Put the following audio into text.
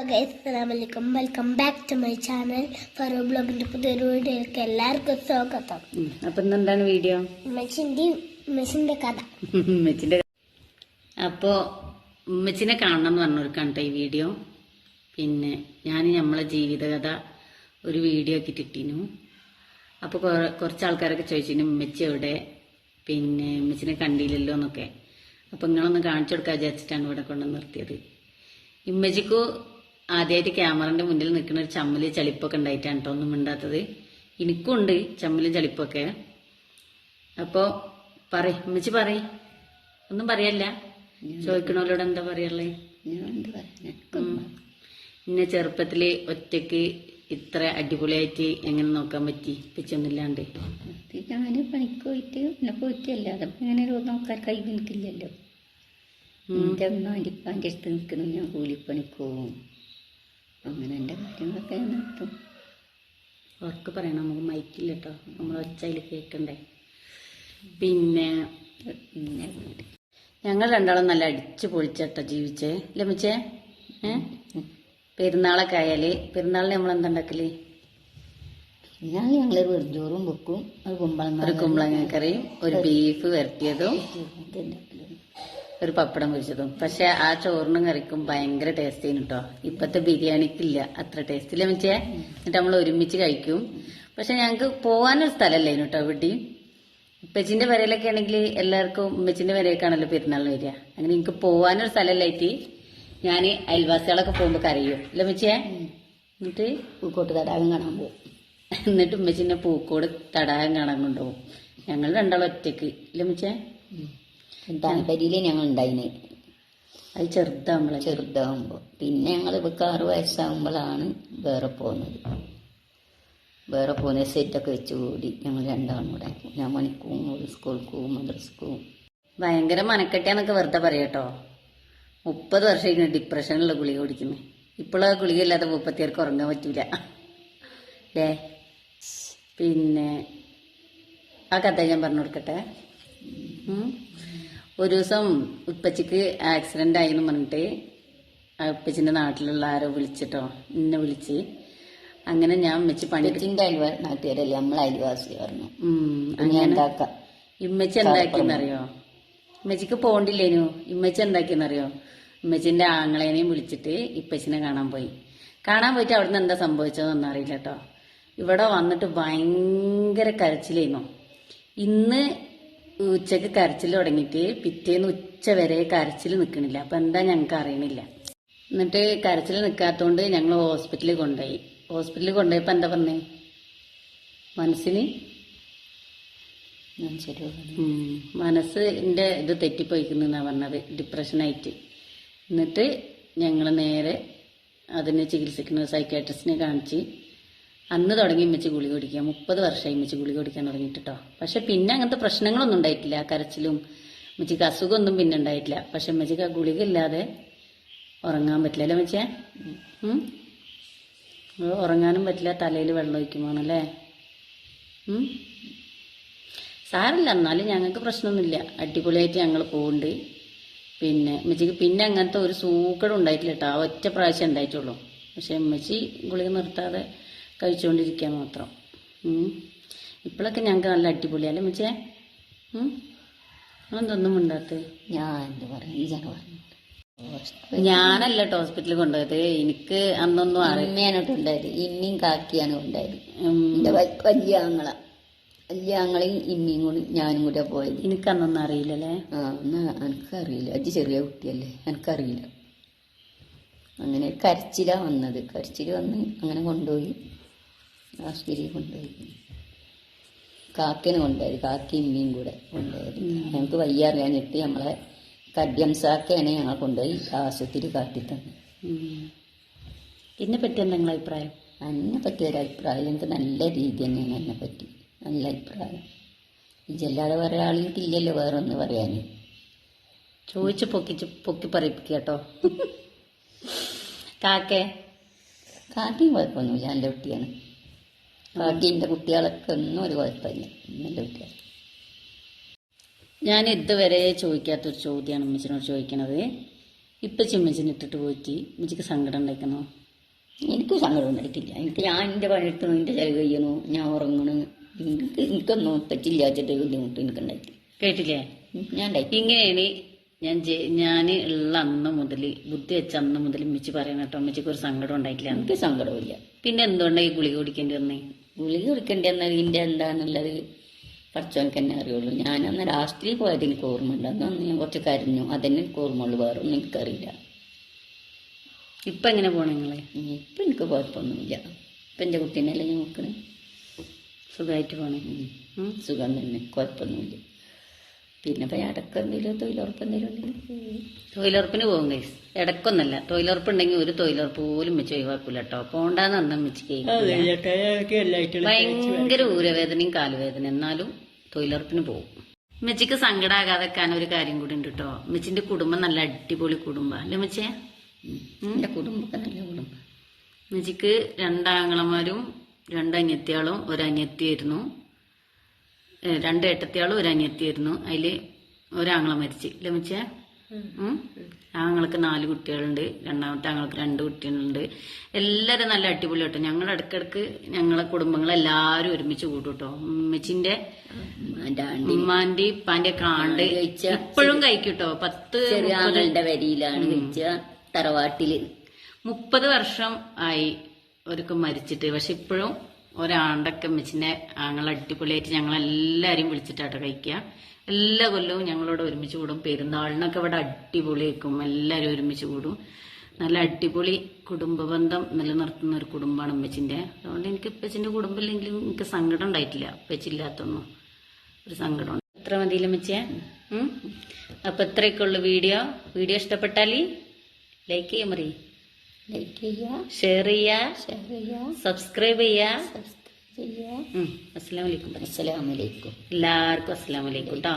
അസ്സലാമലൈക്കും. Welcome back to my channel Faro ബ്ലോഗിന്റെ പുതിയൊരു വീഡിയോയിലേക്ക് എല്ലാവർക്കും സ്വാഗതം. അപ്പൊ എന്താണ് വീഡിയോ മെച്ചിന്റെ മെച്ചിന്റെ കഥ. ഉമ്മച്ചിന്റെ അപ്പോ ഉമ്മച്ചിനെ കാണണം എന്ന് പറഞ്ഞവർക്കാണ് കേട്ടോ ഈ വീഡിയോ പിന്നെ ഞാൻ നമ്മളെ ജീവിതകഥ ഒരു വീഡിയോ ആക്കി ഇട്ടിനു അപ്പോൾ കുറച്ച് ആൾക്കാരൊക്കെ ചോദിച്ചിരുന്നു ഉമ്മച്ചി എവിടെ? പിന്നെ ഉമ്മച്ചിനെ കണ്ടില്ലല്ലോ എന്നൊക്കെ. അപ്പൊ നിങ്ങളൊന്ന് കാണിച്ചു കൊടുക്കാൻ വിചാരിച്ചിട്ടാണ് ഇവിടെ കൊണ്ട് നിർത്തിയത്. ഇമ്മച്ചിക്കു ആദ്യമായിട്ട് ക്യാമറന്റെ മുന്നിൽ നിൽക്കുന്ന ഒരു ചമ്മൽ ചളിപ്പൊക്കെ ഉണ്ടായിട്ടാണ് കേട്ടോ ഒന്നും മിണ്ടാത്തത്. എനിക്കും ഉണ്ട് ചമ്മലും ചളിപ്പൊക്കെ. അപ്പോ പറ ഉമ്മച്ചി പറ ഒന്നും പറയല്ല. ചോദിക്കണോലോട് എന്താ പറയല്ലേ ഇന്നെ ചെറുപ്പത്തിൽ ഒറ്റയ്ക്ക് ഇത്ര അടിപൊളിയായിട്ട് എങ്ങനെ നോക്കാൻ പറ്റി? പിച്ചൊന്നുമില്ലാണ്ട് ഞാൻ പണിക്ക് പോയിട്ട് പിന്നെ പോയിട്ടല്ല അതപ്പം ഇങ്ങനെ നോക്കാൻ കൈ നിൽക്കില്ലല്ലോ എന്റെ അമ്മ എന്റെ അടുത്ത് നിൽക്കണം ഞാൻ കൂലിപ്പണിക്ക് പോവും. അങ്ങനെ എന്റെ കാര്യങ്ങളൊക്കെ നടത്തും ഉറക്കെ പറയണം നമുക്ക് മൈക്കില്ല കേട്ടോ നമ്മൾ ഒച്ചയിൽ കേൾക്കണ്ടേ പിന്നെ ഞങ്ങൾ രണ്ടാളും നല്ല അടിച്ചു പൊളിച്ചട്ടോ ജീവിച്ചേ. ലമിച്ചേ ഏ? പെരുന്നാളൊക്കെ ആയാൽ പെരുന്നാളിന് നമ്മൾ എന്താ ഉണ്ടാക്കൽ? ഞാൻ ഞങ്ങൾ വെറുതോറും വെക്കും ഒരു കുമ്പളങ്ങ ഒരു കുമ്പളങ്ങ കറിയും ഒരു ബീഫ് വരട്ടിയതും. ഒരു പപ്പടം പൊരിച്ചതും. പക്ഷെ ആ ചോറിനും കറിക്കും ഭയങ്കര ടേസ്റ്റ് ചെയ്യുന്നു കേട്ടോ ഇപ്പത്തെ ബിരിയാണിക്കില്ല. അത്ര ടേസ്റ്റ് ഇല്ല മിച്ചേ എന്നിട്ട് നമ്മൾ ഒരുമിച്ച് കഴിക്കും. പക്ഷെ ഞങ്ങൾക്ക് പോകാനൊരു സ്ഥലമല്ലേ കേട്ടോ ഇവിടെയും ഉപ്പച്ചിന്റെ വരയിലൊക്കെ ആണെങ്കിൽ എല്ലാവർക്കും ഉമ്മച്ചിന്റെ വരയൊക്കെയാണല്ലോ പെരുന്നാൾ വരിക. അങ്ങനെ എനിക്ക് പോകാനൊരു സ്ഥലമല്ലായിട്ട് ഞാൻ അയൽവാസികളൊക്കെ പോകുമ്പോൾ കറിയോ അല്ല മിച്ചേ എന്നിട്ട് പൂക്കോട്ട് തടാകം കാണാൻ പോകും എന്നിട്ട് ഉമ്മച്ചിന്റെ പൂക്കോട് തടാകം കാണാൻ കൊണ്ടുപോകും. ഞങ്ങൾ രണ്ടാളും ഒറ്റയ്ക്ക് ഇല്ല മിച്ചേ താൽപ്പര്യയിൽ ഞങ്ങൾ ഉണ്ടായിന് അത് ചെറുതാകുമ്പോൾ ചെറുതാകുമ്പോൾ പിന്നെ ഞങ്ങൾ ഇവർക്ക് ആറ് വയസ്സാകുമ്പോഴാണ് വേറെ പോകുന്നത് വേറെ പോകുന്ന സെറ്റൊക്കെ വെച്ച് കൂടി ഞങ്ങൾ രണ്ടാളും കൂടെ ഞാൻ മണിക്കും സ്കൂൾക്കും മദ്രസ്ക്കും. ഭയങ്കര മനക്കെട്ടിയാന്നൊക്കെ വെറുതെ പറയട്ടോ. മുപ്പത് വർഷം ഡിപ്രഷനുള്ള ഗുളിക കുടിക്കുന്നത് ഇപ്പോഴും ആ ഗുളിക ഇല്ലാതെ മുപ്പത്തിയേർക്ക് ഉറങ്ങാൻ പറ്റൂല. അല്ലേ പിന്നെ ആ കഥ ഞാൻ പറഞ്ഞു കൊടുക്കട്ടെ. ഒരു ദിവസം ഉപ്പച്ചിക്ക് ആക്സിഡന്റ് ആയി എന്ന് പറഞ്ഞിട്ട് ആ ഉപ്പച്ചിന്റെ നാട്ടിലുള്ള ആരോ വിളിച്ചിട്ടോ എന്നെ വിളിച്ച്. അങ്ങനെ ഞാൻ ഉമ്മച്ചി പണിച്ചിന്റെ അയൽവാ നാട്ടുകാരല്ലേ? നമ്മളെ അയൽവാസി പറഞ്ഞു. അങ്ങനെ ഇമ്മച്ചി എന്താക്കിയെന്നറിയോ? ഇമ്മച്ചിക്ക് പോണ്ടില്ലേനു. ഇമ്മച്ചി എന്താക്കിയെന്നറിയോ? ഉമ്മച്ചിന്റെ ആങ്ങളേനെയും വിളിച്ചിട്ട് ഇപ്പച്ചിനെ കാണാൻ പോയി. കാണാൻ പോയിട്ട് അവിടുന്ന് എന്താ സംഭവിച്ചതെന്നൊന്നും അറിയില്ല കേട്ടോ ഇവിടെ വന്നിട്ട് ഭയങ്കര കരച്ചിലേനു. ഇന്ന് ഉച്ചയ്ക്ക് കരച്ചിൽ തുടങ്ങിയിട്ട് പിറ്റേന്ന് ഉച്ച വരെ കരച്ചിൽ നിൽക്കണില്ല അപ്പൊ എന്താ ഞങ്ങൾക്ക് അറിയണില്ല. എന്നിട്ട് കരച്ചിൽ നിൽക്കാത്തോണ്ട് ഞങ്ങൾ ഹോസ്പിറ്റലിൽ കൊണ്ടുപോയി. ഹോസ്പിറ്റലിൽ കൊണ്ടുപോയപ്പോൾ എന്താ പറഞ്ഞേ? മനസ്സിന്? മനസ്സ് എന്റെ ഇത് തെറ്റിപ്പോയിക്കുന്നു ഇത് തെറ്റിപ്പോയിക്കുന്നാ പറഞ്ഞത്. ഡിപ്രഷനായിട്ട് എന്നിട്ട് ഞങ്ങൾ നേരെ അതിനെ ചികിത്സിക്കുന്ന സൈക്കാട്രിസ്റ്റിനെ കാണിച്ച് അന്ന് തുടങ്ങി ഇമ്മച്ച് ഗുളിക കുടിക്കുക മുപ്പത് വർഷമായി ഇമ്മച്ച് ഗുളിക കുടിക്കാൻ തുടങ്ങിയിട്ടോ പക്ഷെ പിന്നെ അങ്ങനത്തെ പ്രശ്നങ്ങളൊന്നും ഉണ്ടായിട്ടില്ല കരച്ചിലും ഇമ്മച്ചിക്ക് അസുഖമൊന്നും പിന്നെ ഉണ്ടായിട്ടില്ല. പക്ഷെ ഇമ്മച്ചിക്ക് ആ ഗുളിക ഇല്ലാതെ ഉറങ്ങാൻ പറ്റില്ല അല്ലേ മച്ചേ ഉറങ്ങാനും പറ്റില്ല തലയിൽ വെള്ളം ഒഴിക്കുമ്പോണല്ലേ ഉം? സാരമില്ല എന്നാലും ഞങ്ങൾക്ക് പ്രശ്നമൊന്നുമില്ല. അടിപൊളിയായിട്ട് ഞങ്ങൾ പോകുന്നുണ്ട് പിന്നെ ഉമ്മച്ചിക്ക് പിന്നെ അങ്ങനത്തെ ഒരു സൂക്കടം ഉണ്ടായിട്ടില്ല കേട്ടോ. ആ ഒറ്റ പ്രാവശ്യം ഉണ്ടായിട്ടുള്ളൂ. പക്ഷെ ഉമ്മച്ചി ഗുളിക നിർത്താതെ കഴിച്ചുകൊണ്ടിരിക്കുക മാത്രം. ഇപ്പോഴൊക്കെ ഞങ്ങൾക്ക് നല്ല അടിപൊളിയല്ലേ മച്ചേ? അതൊന്നും ഉണ്ടാത്ത ഞാൻ എന്ത് പറയും? ഈ ജന പറഞ്ഞു ഞാനല്ല കേട്ടോ ഹോസ്പിറ്റലിൽ കൊണ്ടുപോയത്. എനിക്ക് അന്നൊന്നും അമ്മയാണ് ഉണ്ടായത് ഇമ്മിയും കാക്കിയാണ് ഉണ്ടായത് വലിയ ആങ്ങള. വലിയ ആങ്ങളെയും ഇമ്മിയും കൂടി ഞാനും കൂടെ പോയത്. എനിക്ക് അന്നൊന്നും അറിയില്ലല്ലേ? ആ എന്നാ എനിക്കറിയില്ല അജി ചെറിയ കുട്ടിയല്ലേ. എനിക്കറിയില്ല അങ്ങനെ കരച്ചിലാ വന്നത്. കരച്ചിൽ വന്ന് അങ്ങനെ കൊണ്ടുപോയി. ആശുപത്രിയിൽ കൊണ്ടുപോയി കാക്കേനെ കൊണ്ടുപോയത് കാക്കയും ഇമ്മിയും കൂടെ കൊണ്ടുപോയത്. ഞങ്ങൾക്ക് വയ്യ ഇട്ട് നമ്മളെ കഡ്യംസാക്കേനെ ഞങ്ങൾ കൊണ്ടുപോയി ആശുപത്രി കാട്ടി എന്നെ. ഇതിനെ പറ്റി എന്താ നിങ്ങളെ അഭിപ്രായം? എന്നെ പറ്റിയ ഒരു അഭിപ്രായം എനിക്ക് നല്ല രീതി തന്നെയാണ് എന്നെ പറ്റി. നല്ല അഭിപ്രായം. ഇതല്ലാതെ വേറെ ആളിനിക്കില്ലല്ലോ വേറെ ഒന്ന് പറയാൻ ചോദിച്ച് പൊക്കിച്ച് പൊക്കി പറയിപ്പിക്കുക കേട്ടോ. കാക്കേ? കാക്കയും കുഴപ്പമൊന്നുമില്ല നല്ല കുട്ടിയാണ്. കാട്ടീന്റെ കുട്ടികളൊക്കെ ഒന്നും ഒരു കുഴപ്പമില്ല. എന്റെ കുട്ടികൾ ഞാൻ ഇതുവരെ ചോദിക്കാത്തൊരു ചോദ്യമാണ് അമ്മച്ചിനോട് ചോദിക്കണത്. ഇപ്പം ചിമ്മച്ചിനെ ഇട്ടിട്ട് പോയിട്ട് ഉമ്മച്ചിക്ക് സങ്കടം ഉണ്ടായിക്കണോ? എനിക്ക് സങ്കടം ഉണ്ടായിട്ടില്ല. എനിക്ക് ഞാൻ എന്റെ പണിയെടുത്തു എന്റെ ചെലവ് ചെയ്യണു ഞാൻ ഉറങ്ങണു. എനിക്ക് എനിക്കൊന്നും പറ്റില്ലാച്ചിട്ട് ബുദ്ധിമുട്ട് എനിക്കുണ്ടായിട്ടില്ല കേട്ടില്ലേ? ഞാൻ ഉണ്ടായി. ഇങ്ങനെയാണ് ഞാൻ ഞാൻ ഉള്ള അന്ന് മുതൽ ബുദ്ധി വെച്ച അന്ന് മുതൽ ഉമ്മച്ചി പറയണ കേട്ടോ ഉമ്മച്ചിക്ക് ഒരു സങ്കടം ഉണ്ടായിട്ടില്ല എനിക്ക് എനിക്ക് സങ്കടമില്ല. പിന്നെ എന്തുകൊണ്ടാണ് ഈ ഗുളിക കുടിക്കേണ്ടി വന്നേ? ഗുളിക കുടിക്കേണ്ടി എന്നതിന്റെ എന്താന്നുള്ളത്? പഠിച്ചവനക്ക് തന്നെ അറിയുള്ളൂ. ഞാൻ അന്ന് രാഷ്ട്രീയ പോയത് എനിക്ക് ഓർമ്മയുണ്ട്. അന്ന് ഞാൻ കുറച്ച് കരിഞ്ഞു. അതന്നെ എനിക്ക് ഓർമ്മയുള്ളൂ. വേറെ ഒന്നും എനിക്കറിയില്ല. ഇപ്പം എങ്ങനെ പോകണം നിങ്ങളെ? ഇപ്പം എനിക്ക് കുഴപ്പമൊന്നുമില്ല. ഇപ്പം എന്റെ കുട്ടീനെല്ലാം ഞാൻ നോക്കണേ? സുഖമായിട്ട് പോണേ. ഉം. സുഖം തന്നെ. കുഴപ്പമൊന്നുമില്ല. പിന്നെ ഇപ്പം ഇടയ്ക്ക് എന്തെങ്കിലും തൊഴിലുറപ്പ് എന്തെങ്കിലും ഉണ്ടെങ്കിൽ. തൊഴിലുറപ്പിന് പോകും കൈസ് ഇടക്കൊന്നല്ല തൊഴിലുറപ്പ് ഉണ്ടെങ്കിൽ ഒരു തൊഴിലുറപ്പ് പോലും വെച്ച് ഒഴിവാക്കൂല കേട്ടോ പോണ്ടാന്ന് അന്നം വെച്ച് ഭയങ്കര ഊരവേദനയും കാലുവേദന എന്നാലും തൊഴിലുറപ്പിന് പോകും. മെച്ചിക്ക് സങ്കടാകാതെക്കാൻ ഒരു കാര്യം കൂടി ഉണ്ട് കേട്ടോ മെച്ചിന്റെ കുടുംബം നല്ല അടിപൊളി കുടുംബം. അല്ലേ മെച്ചേ എന്റെ കുടുംബമൊക്കെ നല്ല കുടുംബം. മെച്ചിക്ക് രണ്ടാങ്ങളമാരും രണ്ടനിയത്തിയാളും ഒരു അനിയത്തിയായിരുന്നു ഏ, രണ്ട് ഏട്ടത്തിയാളും ഒരു അനിയത്തിയായിരുന്നു. അതിൽ ഒരാങ്ങള മരിച്ച്. ലമിച്ചേ മെച്ചേ? ആങ്ങൾക്ക് നാല് കുട്ടികളുണ്ട്. രണ്ടാമത്തെ ആങ്ങൾക്ക് രണ്ട് കുട്ടികളുണ്ട്. എല്ലാവരും നല്ല അടിപൊളി കേട്ടോ. ഞങ്ങൾ ഇടക്കിടക്ക് ഞങ്ങളെ കുടുംബങ്ങളെല്ലാവരും ഒരുമിച്ച് കൂട്ടും കേട്ടോ. ഉമ്മച്ചിന്റെ ഉമ്മാന്റെ ഇപ്പാന്റെ കാണ്ട് ഇപ്പോഴും കഴിക്കൂട്ടോ പത്ത് വരിയിലാണ് തറവാട്ടിൽ. മുപ്പത് വർഷം ആയി അവർക്ക് മരിച്ചിട്ട്. പക്ഷെ ഇപ്പോഴും ഒരാണ്ടൊക്കെ മെച്ചിന്റെ ആങ്ങൾ അടിപൊളിയായിട്ട് ഞങ്ങൾ എല്ലാവരെയും വിളിച്ചിട്ടാട്ടോ കഴിക്കുക. എല്ലാ കൊല്ലവും ഞങ്ങളോട് ഒരുമിച്ച് കൂടും. പെരുന്നാളിനൊക്കെ ഇവിടെ അടിപൊളിയാക്കും എല്ലാവരും ഒരുമിച്ച് കൂടും. നല്ല അടിപൊളി കുടുംബ ബന്ധം നിലനിർത്തുന്ന ഒരു കുടുംബമാണ് അമ്മച്ചിന്റെ അതുകൊണ്ട് എനിക്ക് അപ്പച്ചിന്റെ കുടുംബം ഇല്ലെങ്കിലും എനിക്ക് സങ്കടം ഉണ്ടായിട്ടില്ല. ഉപ്പച്ചില്ലാത്തൊന്നും ഒരു സങ്കടം എത്ര മതിയില്ല അമ്മച്ചേ അപ്പം ഇത്രയൊക്കെ ഉള്ളു വീഡിയോ. വീഡിയോ ഇഷ്ടപ്പെട്ടാൽ ലൈക്ക് ചെയ്യാൻ ലൈക്ക് ചെയ്യുക ഷെയർ ചെയ്യുക ഷെയർ ചെയ്യുക സബ്സ്ക്രൈബ് ചെയ്യുക. സബ്സ്ക്രൈബ് ചെയ്യുക. ഉം. അസ്സലാമു അലൈക്കും. പറയും എല്ലാവർക്കും അസ്സലാമു അലൈക്കും കേട്ടോ